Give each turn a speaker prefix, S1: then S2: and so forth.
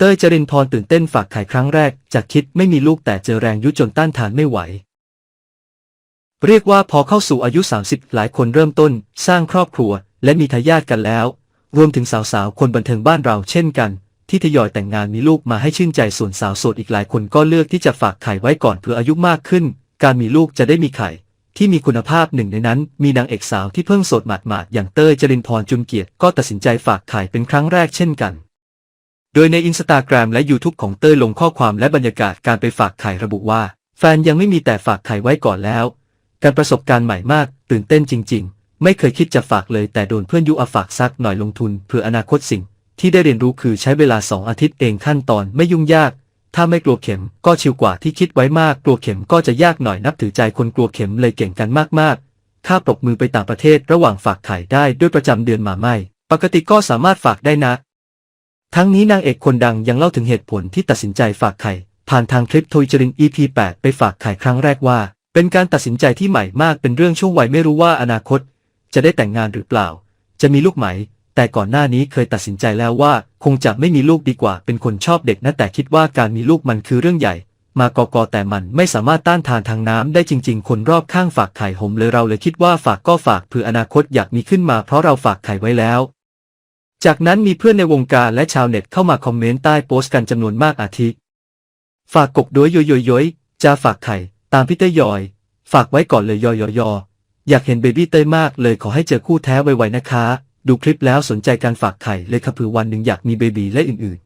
S1: เต้ยจรินพรตื่นเต้นฝากไข่ครั้งแรกจากคิดไม่มีลูกแต่เจอแรงยุจนต้านทานไม่ไหว เรียกว่าพอเข้าสู่อายุ 30 หลายคนเริ่มต้น สร้างครอบครัว และมีทายาทกันแล้ว รวมถึงสาวๆ คนบันเทิงบ้านเราเช่นกัน ที่ทยอยแต่งงานมีลูกมาให้ชื่นใจส่วนสาวโสดอีกหลายคนก็เลือกที่จะฝากไข่ไว้ก่อนเพื่ออายุมากขึ้น การมีลูกจะได้มีไข่ ที่มีคุณภาพหนึ่งในนั้น มีนางเอกสาวที่เพิ่งโสดหมาดๆอย่างเต้ยจรินพรจุนเกียรติก็ตัดสินใจฝากไข่เป็นครั้งแรกเช่นกัน โดยในอินสตาแกรมและ YouTube ของเต้ยลงข้อความและบรรยากาศการไปฝากไข่ระบุว่า แฟนยังไม่มีแต่ฝากไข่ไว้ก่อนแล้ว การประสบการณ์ใหม่มาก ตื่นเต้นจริง ๆ ไม่เคยคิดจะฝากเลย แต่โดนเพื่อนยุอาฝากซักหน่อยลงทุนเพื่ออนาคตสิ่ง ที่ได้เรียนรู้คือใช้เวลา2อาทิตย์เองขั้นตอนไม่ยุ่งยาก ถ้าไม่กลัวเข็มก็ชิวกว่าที่คิดไว้มาก กลัวเข็มก็จะยากหน่อยนับถือใจคนกลัวเข็มเลยเก่งกันมากๆค่าปรบมือไปต่างประเทศระหว่างฝากไข่ได้ด้วยประจำเดือนมาไม่ ปกติก็สามารถฝากได้นะ ทั้งนี้นางเอกคนดังยังเล่าถึงเหตุผลที่ตัดสินใจฝากไข่ ผ่านทางคลิปทวิจริน EP 8 ไปฝากไข่ครั้งแรกว่า เป็นการตัดสินใจที่ใหม่มากเป็นเรื่องช่วงวัยไม่รู้ว่าอนาคต จะได้แต่งงานหรือเปล่า จะมีลูกไหม แต่ก่อนหน้านี้เคยตัดสินใจแล้วว่า คงจะไม่มีลูกดีกว่า เป็นคนชอบเด็กนะแต่คิดว่าการมีลูกมันคือเรื่องใหญ่ มากอกอแต่มันไม่สามารถต้านทานทางน้ำได้จริง ๆ คนรอบข้างฝากไข่หมเลยเราเลยคิดว่าฝากก็ฝากเผื่ออนาคตอยากมีขึ้นมาเพราะเราฝากไข่ไว้แล้ว จากนั้นมีเพื่อนในวงการและชาวเน็ตเข้ามาคอมเมนต์ใต้โพสต์กันจำนวนมากอาทิ ฝากกบด้วยยอยยยจะฝากไข่ ตามพี่เต้ยยอย ฝากไว้ก่อนเลยยอยยออยากเห็นเบบี้เต้ยมากเลยขอให้เจอคู่แท้ไวๆนะคะ ดูคลิปแล้วสนใจการฝากไข่เลยค่ะเผื่อวันหนึ่งอยากมีเบบีและอื่นๆ